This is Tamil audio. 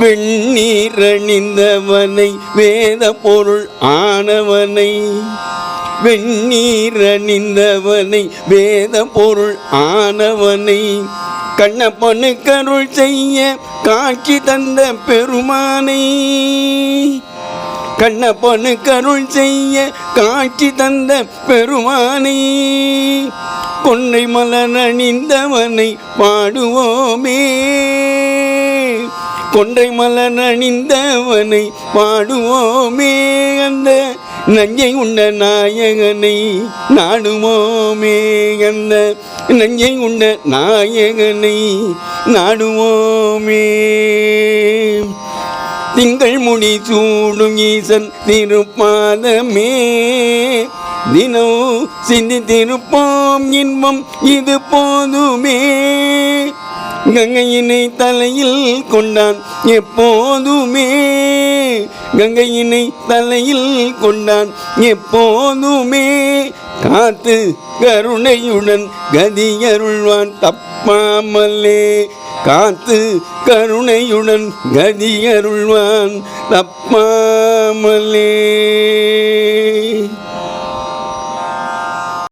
வெண்ணீரணிந்தவனை வேத பொருள் ஆனவனை. வெண்ணீரணிந்தவனை வேத பொருள் ஆனவனை. கண்ணப்பனு கருள் செய்ய காட்சி தந்த பெருமானை. கண்ணப்பனு கருள் செய்ய காட்சி தந்த பெருமானை. கொன்னை மலர் அணிந்தவனை பாடுவோமே. கொன்றை மலர் அணிந்தவனை பாடுவோமே அந்த நஞ்சை உண்ட நாயகனை நாடுவோமே அந்த நஞ்சை உண்ட நாயகனை நாடுவோமே. திங்கள் முடி சூடும் ஈசன் திருப்பாதமே. தினம் சிந்தித்திருப்போம் இன்பம் இது போதுமே. கங்கையினை தலையில் கொண்டான் எப்போதுமே. கங்கையினை தலையில் கொண்டான் எப்போதுமே. காத்து கருணையுடன் கதியருள்வான் தப்பாமலே. காத்து கருணையுடன் கதியருள்வான் தப்பாமலே.